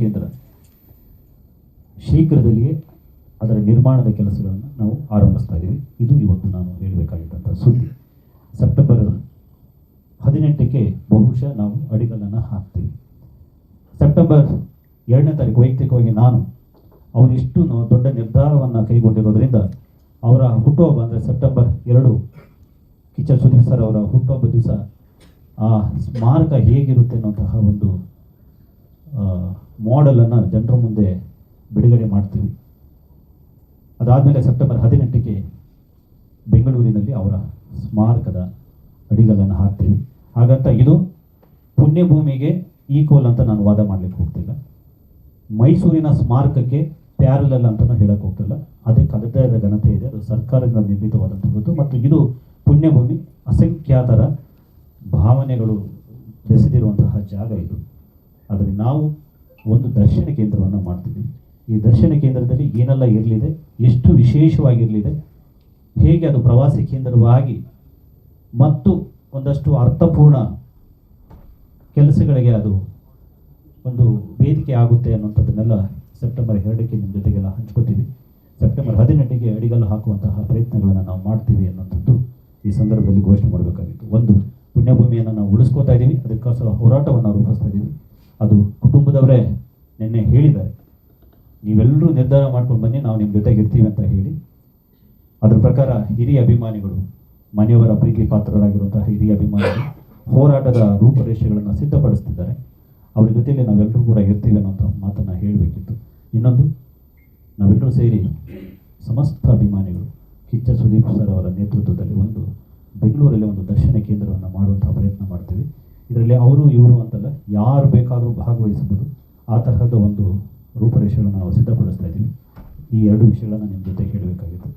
ಕೇಂದ್ರ ಶೀಘ್ರದಲ್ಲಿಯೇ ಅದರ ನಿರ್ಮಾಣದ ಕೆಲಸಗಳನ್ನು ನಾವು ಆರಂಭಿಸ್ತಾ ಇದ್ದೀವಿ. ಇದು ಇವತ್ತು ನಾನು ಹೇಳಬೇಕಾಗಿದ್ದಂಥ ಸುದ್ದಿ. ಸೆಪ್ಟೆಂಬರ್ ಹದಿನೆಂಟಕ್ಕೆ ಬಹುಶಃ ನಾವು ಅಡಿಗಲ್ಲನ್ನ ಹಾಕ್ತೀವಿ. ಸೆಪ್ಟೆಂಬರ್ ಎರಡನೇ ತಾರೀಕು, ವೈಯಕ್ತಿಕವಾಗಿ ನಾನು ಅವರು ಇಷ್ಟು ದೊಡ್ಡ ನಿರ್ಧಾರವನ್ನು ಕೈಗೊಂಡಿರೋದ್ರಿಂದ ಅವರ ಹುಟ್ಟುಹಬ್ಬ ಅಂದರೆ ಸೆಪ್ಟೆಂಬರ್ ಎರಡು ಕಿಚ್ಚ ಸುದೀಪ್ ಸರ್ ಅವರ ಹುಟ್ಟುಹಬ್ಬ ದಿವಸ ಆ ಸ್ಮಾರಕ ಹೇಗಿರುತ್ತೆ ಅನ್ನೋಂತಹ ಒಂದು ಮಾಡೆಲನ್ನು ಜನರ ಮುಂದೆ ಬಿಡುಗಡೆ ಮಾಡ್ತೀವಿ. ಅದಾದಮೇಲೆ ಸೆಪ್ಟೆಂಬರ್ ಹದಿನೆಂಟಕ್ಕೆ ಬೆಂಗಳೂರಿನಲ್ಲಿ ಅವರ ಸ್ಮಾರಕದ ಅಡಿಗಲ್ಲನ್ನು ಹಾಕ್ತೀವಿ. ಹಾಗಂತ ಇದು ಪುಣ್ಯಭೂಮಿಗೆ ಈಕ್ವಲ್ ಅಂತ ನಾನು ವಾದ ಮಾಡಲಿಕ್ಕೆ ಹೋಗ್ತಿಲ್ಲ. ಮೈಸೂರಿನ ಸ್ಮಾರಕಕ್ಕೆ ಪ್ಯಾರಲಲ್ ಅಂತಲೂ ಹೇಳಕ್ಕೆ ಹೋಗ್ತಿಲ್ಲ. ಅದಕ್ಕೆ ಅದರದೇ ಆದ ಘನತೆ ಇದೆ, ಅದು ಸರ್ಕಾರದಿಂದ ನಿರ್ಮಿತವಾದಂಥದ್ದು ಮತ್ತು ಇದು ಪುಣ್ಯಭೂಮಿ, ಅಸಂಖ್ಯಾತರ ಭಾವನೆಗಳು ಬೆಸೆದಿರುವಂತಹ ಜಾಗ ಇದು. ಆದರೆ ನಾವು ಒಂದು ದರ್ಶನ ಕೇಂದ್ರವನ್ನು ಮಾಡ್ತೀವಿ. ಈ ದರ್ಶನ ಕೇಂದ್ರದಲ್ಲಿ ಏನೆಲ್ಲ ಇರಲಿದೆ, ಎಷ್ಟು ವಿಶೇಷವಾಗಿರಲಿದೆ, ಹೇಗೆ ಅದು ಪ್ರವಾಸಿ ಕೇಂದ್ರವಾಗಿ ಮತ್ತು ಒಂದಷ್ಟು ಅರ್ಥಪೂರ್ಣ ಕೆಲಸಗಳಿಗೆ ಅದು ಒಂದು ವೇದಿಕೆ ಆಗುತ್ತೆ ಅನ್ನುವಂಥದ್ದನ್ನೆಲ್ಲ ಸೆಪ್ಟೆಂಬರ್ ಎರಡಕ್ಕೆ ನಿಮ್ಮ ಜೊತೆಗೆಲ್ಲ ಹಂಚ್ಕೋತೀವಿ. ಸೆಪ್ಟೆಂಬರ್ ಹದಿನೆಂಟಿಗೆ ಅಡಿಗಲ್ಲು ಹಾಕುವಂತಹ ಪ್ರಯತ್ನಗಳನ್ನು ನಾವು ಮಾಡ್ತೀವಿ ಅನ್ನೋಂಥದ್ದು ಈ ಸಂದರ್ಭದಲ್ಲಿ ಘೋಷಣೆ ಮಾಡಬೇಕಾಗಿತ್ತು. ಒಂದು ಪುಣ್ಯಭೂಮಿಯನ್ನು ನಾವು ಉಳಿಸ್ಕೋತಾ ಇದ್ದೀವಿ ಅದಕ್ಕೋಸ್ಕರ ಹೋರಾಟವನ್ನು ರೂಪಿಸ್ತಾ ಇದ್ದೀವಿ ಅದು ಕುಟುಂಬದವರೇ ನಿನ್ನೆ ಹೇಳಿದ್ದಾರೆ. ನೀವೆಲ್ಲರೂ ನಿರ್ಧಾರ ಮಾಡ್ಕೊಂಡು ಬನ್ನಿ, ನಾವು ನಿಮ್ಮ ಜೊತೆಗೆ ಇರ್ತೀವಿ ಅಂತ ಹೇಳಿ. ಅದರ ಪ್ರಕಾರ ಹಿರಿಯ ಅಭಿಮಾನಿಗಳು, ಮನೆಯವರ ಪ್ರೀತಿ ಪಾತ್ರರಾಗಿರುವಂತಹ ಹಿರಿಯ ಅಭಿಮಾನಿಗಳು ಹೋರಾಟದ ರೂಪರೇಷೆಗಳನ್ನು ಸಿದ್ಧಪಡಿಸ್ತಿದ್ದಾರೆ. ಅವ್ರ ಜೊತೆಯಲ್ಲಿ ನಾವೆಲ್ಲರೂ ಕೂಡ ಇರ್ತೀವಿ ಅನ್ನೋಂಥ ಮಾತನ್ನು ಹೇಳಬೇಕಿತ್ತು. ಇನ್ನೊಂದು, ನಾವೆಲ್ಲರೂ ಸೇರಿ ಸಮಸ್ತ ಅಭಿಮಾನಿಗಳು, ಕಿಚ್ಚ ಸುದೀಪ್ ಸರ್ ಅವರ ನೇತೃತ್ವದಲ್ಲಿ ಒಂದು ಬೆಂಗಳೂರಲ್ಲಿ ಒಂದು ದರ್ಶನ ಕೇಂದ್ರವನ್ನು ಮಾಡುವಂಥ ಪ್ರಯತ್ನ ಮಾಡ್ತೀವಿ. ಇದರಲ್ಲಿ ಅವರು, ಇವರು ಅಂತಲ್ಲ ಯಾರು ಬೇಕಾದರೂ ಭಾಗವಹಿಸಬಹುದು. ಆ ತರಹದ ಒಂದು ರೂಪರೇಷೆಗಳನ್ನು ನಾವು ಸಿದ್ಧಪಡಿಸ್ತಾ ಇದ್ದೀವಿ. ಈ ಎರಡು ವಿಷಯಗಳನ್ನು ನಿಮ್ಮ ಜೊತೆ ಹೇಳಬೇಕಾಗಿತ್ತು